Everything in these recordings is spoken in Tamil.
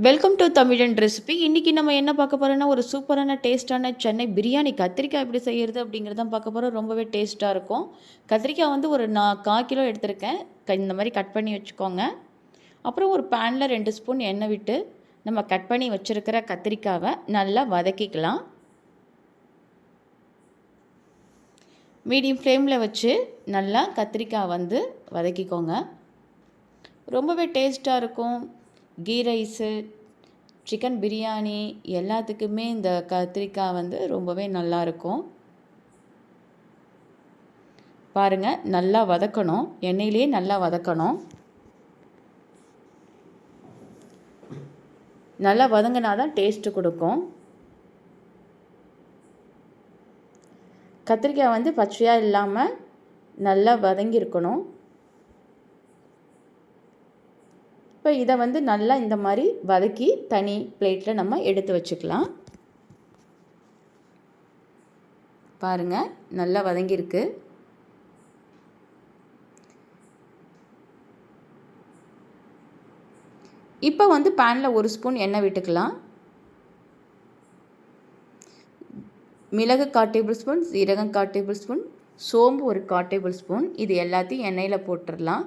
வெல்கம் டு தமிழன் ரெசிபி இன்றைக்கி நம்ம என்ன பார்க்க போகிறோம்னா ஒரு சூப்பரான டேஸ்ட்டான சென்னை பிரியாணி கத்திரிக்காய் எப்படி செய்கிறது அப்படிங்கிறத பார்க்க போகிறோம் ரொம்பவே டேஸ்ட்டாக இருக்கும். கத்திரிக்காய் வந்து ஒரு நான் கால் கிலோ எடுத்திருக்கேன். க- இந்த மாதிரி கட் பண்ணி வச்சுக்கோங்க. அப்புறம் ஒரு பேனில் ரெண்டு ஸ்பூன் எண்ணெய் விட்டு நம்ம கட் பண்ணி வச்சுருக்கிற கத்திரிக்காவை நல்லா வதக்கிக்கலாம். மீடியம் ஃப்ளேமில் வச்சு நல்லா கத்திரிக்காய் வந்து வதக்கிக்கோங்க. ரொம்பவே டேஸ்ட்டாக இருக்கும். கீ ரைஸு சிக்கன் பிரியாணி எல்லாத்துக்குமே இந்த கத்திரிக்காய் வந்து ரொம்பவே நல்லா இருக்கும் பாருங்கள் நல்லா வதக்கணும். எண்ணெயிலேயே நல்லா வதக்கணும். நல்லா வதங்கினா தான் டேஸ்ட்டு கொடுக்கும். கத்திரிக்காய் வந்து பச்சையாக இல்லாமல் நல்லா வதங்கியிருக்கணும். இப்போ இதை வந்து நல்லா இந்த மாதிரி வதக்கி தனி பிளேட்டில் நம்ம எடுத்து வச்சுக்கலாம். பாருங்கள் நல்லா வதங்கியிருக்கு. இப்போ வந்து பேனில் ஒரு ஸ்பூன் எண்ணெய் விட்டுக்கலாம். மிளகு கால் டேபிள் ஸ்பூன் சீரகம் கால் டேபிள் ஸ்பூன் சோம்பு ஒரு கால் டேபிள் ஸ்பூன் இது எல்லாத்தையும் எண்ணெயில் போட்டுடலாம்.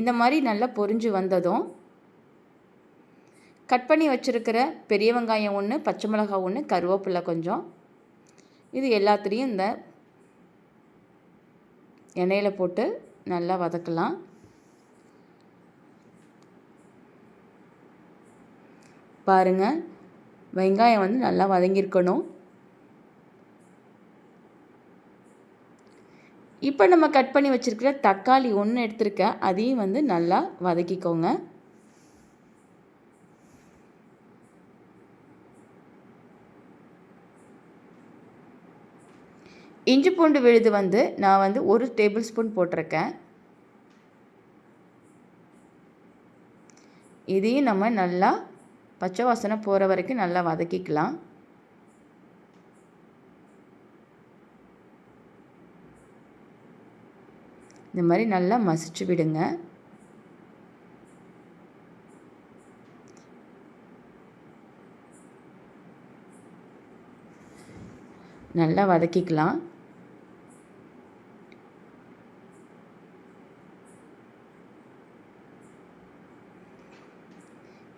இந்த மாதிரி நல்லா பொரிஞ்சு வந்ததும் கட் பண்ணி வச்சுருக்கிற பெரிய வெங்காயம் ஒன்று பச்சை மிளகாய் ஒன்று கருவேப்பிலை கொஞ்சம். இது எல்லாத்துலேயும் இந்த எண்ணெயில் போட்டு நல்லா வதக்கலாம். பாருங்கள் வெங்காயம் வந்து நல்லா வதங்கியிருக்கணும். இப்போ நம்ம கட் பண்ணி வச்சுருக்கிற தக்காளி ஒன்று எடுத்திருக்கேன். அதையும் வந்து நல்லா வதக்கிக்கோங்க. இஞ்சி பூண்டு விழுது வந்து நான் வந்து ஒரு டேபிள் ஸ்பூன் போட்டிருக்கேன். இதையும் நம்ம நல்லா பச்சை வாசனை போகிற வரைக்கும் நல்லா வதக்கிக்கலாம். இந்த மாதிரி நல்லா மசிச்சு விடுங்க. நல்லா வதக்கிக்கலாம்.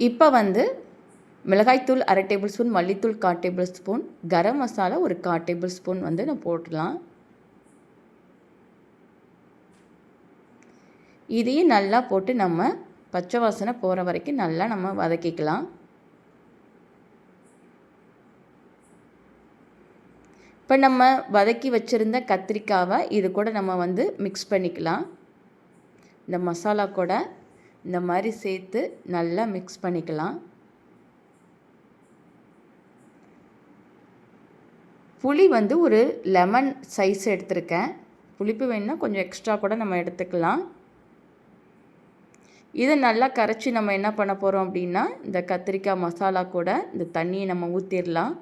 இப்போ வந்து மிளகாய்த்தூள் அரை டேபிள் ஸ்பூன் மல்லித்தூள் கால் டேபிள் ஸ்பூன் கரம் மசாலா ஒரு கால் டேபிள் ஸ்பூன் வந்து நான் போட்டுடலாம். இதையும் நல்லா போட்டு நம்ம பச்சை வாசனை போகிற வரைக்கும் நல்லா நம்ம வதக்கிக்கலாம். இப்போ நம்ம வதக்கி வச்சுருந்த கத்திரிக்காவை இது கூட நம்ம வந்து மிக்ஸ் பண்ணிக்கலாம். இந்த மசாலா கூட இந்த மாதிரி சேர்த்து நல்லா மிக்ஸ் பண்ணிக்கலாம். புளி வந்து ஒரு லெமன் சைஸ் எடுத்திருக்கேன். புளிப்பு வேணுன்னா கொஞ்சம் எக்ஸ்ட்ரா கூட நம்ம எடுத்துக்கலாம். இதை நல்லா கரைச்சி நம்ம என்ன பண்ண போகிறோம் அப்படின்னா இந்த கத்திரிக்காய் மசாலா கூட இந்த தண்ணியை நம்ம ஊற்றிடலாம்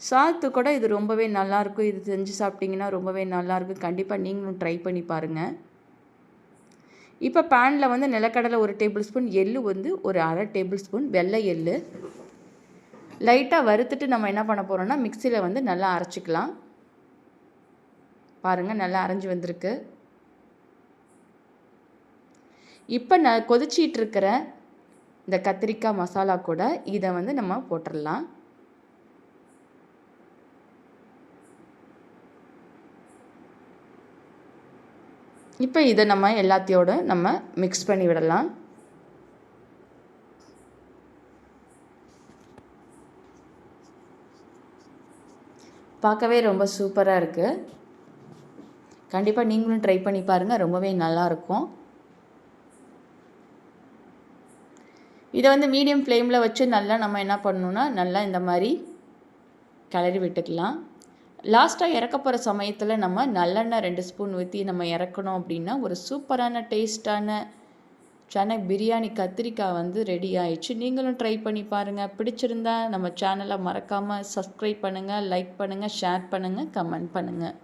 சாத்து கூட இது ரொம்பவே நல்லாயிருக்கும் இது செஞ்சு சாப்பிட்டிங்கன்னா ரொம்பவே நல்லாயிருக்கும் கண்டிப்பாக நீங்களும் ட்ரை பண்ணி பாருங்கள் இப்போ பேனில் வந்து நிலக்கடலை ஒரு டேபிள் ஸ்பூன் எள்ளு வந்து ஒரு அரை டேபிள் ஸ்பூன் வெள்ளை எள்ளு. லைட்டாக வறுத்துட்டு நம்ம என்ன பண்ண போகிறோம்னா மிக்சியில் வந்து நல்லா அரைச்சிக்கலாம். பாருங்கள் நல்லா அரைஞ்சி வந்திருக்கு. இப்போ நான் கொதிச்சிட்டு இருக்கிற இந்த கத்திரிக்காய் மசாலா கூட இதை வந்து நம்ம போட்டுடலாம் இப்போ இதை நம்ம எல்லாத்தையோடு நம்ம மிக்ஸ் பண்ணி விடலாம். பார்க்கவே ரொம்ப சூப்பராக இருக்குது கண்டிப்பாக நீங்களும் ட்ரை பண்ணி பாருங்கள் ரொம்பவே நல்லாயிருக்கும் இதை வந்து மீடியம் ஃப்ளேமில் வச்சு நல்லா நம்ம என்ன பண்ணணுன்னா நல்லா இந்த மாதிரி கிளறி விட்டுக்கலாம். லாஸ்ட்டாக இறக்க போகிற சமயத்தில் நம்ம நல்லெண்ணெய் ரெண்டு ஸ்பூன் ஊற்றி நம்ம இறக்கணும் அப்படின்னா ஒரு சூப்பரான டேஸ்ட்டான சென்னை பிரியாணி கத்திரிக்காய் வந்து ரெடி ஆயிடுச்சு. நீங்களும் ட்ரை பண்ணி பாருங்கள் பிடிச்சிருந்தா நம்ம சேனலை மறக்காமல் சப்ஸ்கிரைப் பண்ணுங்கள் லைக் பண்ணுங்கள் ஷேர் பண்ணுங்கள் கமெண்ட் பண்ணுங்கள்